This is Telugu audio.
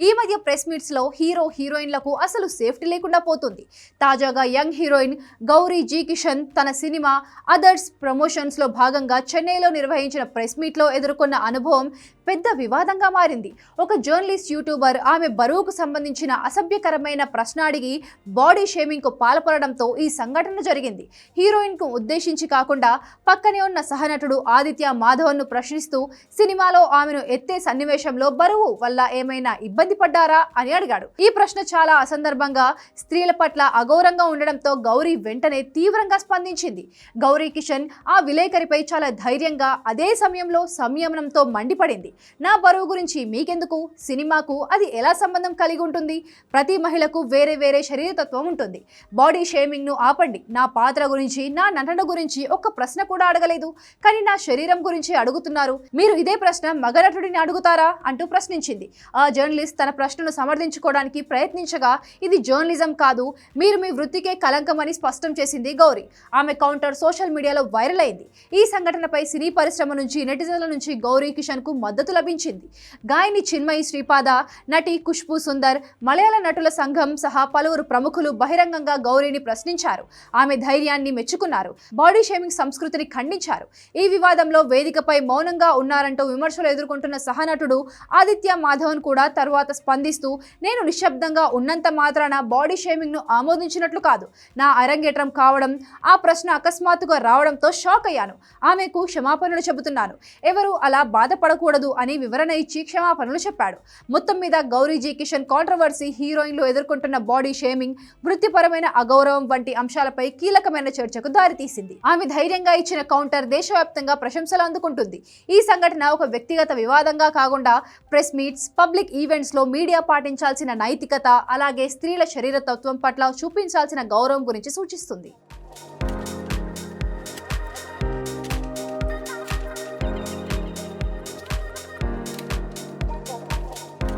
ఈ మధ్య ప్రెస్ మీట్స్లో హీరో హీరోయిన్లకు అసలు సేఫ్టీ లేకుండా పోతుంది. తాజాగా young heroine Gauri G Kishan తన సినిమా అదర్స్ ప్రమోషన్స్లో భాగంగా చెన్నైలో నిర్వహించిన ప్రెస్ మీట్లో ఎదుర్కొన్న అనుభవం పెద్ద వివాదంగా మారింది. ఒక జర్నలిస్ట్ యూట్యూబర్ ఆమె బరువుకు సంబంధించిన అసభ్యకరమైన ప్రశ్న అడిగి బాడీ షేమింగ్కు పాల్పడడంతో ఈ సంఘటన జరిగింది. హీరోయిన్కు ఉద్దేశించి కాకుండా పక్కనే ఉన్న సహనటుడు ఆదిత్య మాధవన్ను ప్రశ్నిస్తూ సినిమాలో ఆమెను ఎత్తే సన్నివేశంలో బరువు వల్ల ఏమైనా ఇబ్బంది పడ్డారా అని అడిగాడు. ఈ ప్రశ్న చాలా అసందర్భంగా స్త్రీల పట్ల అగౌరవంగా ఉండడంతో గౌరీ వెంటనే తీవ్రంగా స్పందించింది. గౌరీ కిషన్ ఆ విలేకరిపై చాలా ధైర్యంగా అదే సమయంలో సంయమనంతో మండిపడింది. నా బరువు గురించి మీకెందుకు? సినిమాకు అది ఎలా సంబంధం కలిగి ఉంటుంది? ప్రతి మహిళకు వేరే వేరే శరీరతత్వం ఉంటుంది. బాడీ షేమింగ్ను ఆపండి. నా పాత్ర గురించి నా నటన గురించి ఒక్క ప్రశ్న కూడా అడగలేదు. కానీ నా శరీరం గురించి అడుగుతున్నారు. మీరు ఇదే ప్రశ్న మగ నటుడిని అడుగుతారా? అంటూ ప్రశ్నించింది. ఆ జర్నలిస్ట్ తన ప్రశ్నను సమర్థించుకోవడానికి ప్రయత్నించగా ఇది జర్నలిజం కాదు మీరు మీ వృత్తికే కలంకమని స్పష్టం చేసింది గౌరీ. ఆమె కౌంటర్ సోషల్ మీడియాలో వైరల్ అయింది. ఈ సంఘటనపై సినీ పరిశ్రమ నుంచి నెటిజన్ల నుంచి గౌరీ కిషన్కు మద్దతు లభించింది. గాయని చిన్మయి శ్రీపాద నటి ఖుష్బు సుందర్ మలయాళ నటుల సంఘం సహా పలువురు ప్రముఖులు బహిరంగంగా గౌరీని ప్రశ్నించారు. ఆమె ధైర్యాన్ని మెచ్చుకున్నారు. బాడీ షేమింగ్ సంస్కృతిని ఖండించారు. ఈ వివాదంలో వేదికపై మౌనంగా ఉన్నారంటూ విమర్శలు ఎదుర్కొంటున్న సహనటుడు ఆదిత్య మాధవన్ కూడా తర్వాత స్పందిస్తూ నేను నిశ్శబ్దంగా ఉన్నంత మాత్రాన బాడీ షేమింగ్ను ఆమోదించినట్లు కాదు. నా అరంగేట్రం కావడం ఆ ప్రశ్న అకస్మాత్తుగా రావడంతో షాక్ అయ్యాను. ఆమెకు క్షమాపణలు చెబుతున్నాను. ఎవరు అలా బాధపడకూడదు అని వివరణ ఇచ్చి క్షమాపణలు చెప్పాడు. మొత్తం మీద గౌరీజీ కిషన్ కాంట్రవర్సీ హీరోయిన్లు ఎదుర్కొంటున్న బాడీ షేమింగ్ వృత్తిపరమైన అగౌరవం వంటి అంశాలపై కీలకమైన చర్చకు దారితీసింది. ఆమె ధైర్యంగా ఇచ్చిన కౌంటర్ దేశవ్యాప్తంగా ప్రశంసలు అందుకుంటుంది. ఈ సంఘటన ఒక వ్యక్తిగత వివాదంగా కాకుండా ప్రెస్ మీట్స్ పబ్లిక్ ఈవెంట్స్ లో మీడియా పాటించాల్సిన నైతికత అలాగే స్త్రీల శరీరతత్వం పట్ల చూపించాల్సిన గౌరవం గురించి సూచిస్తుంది.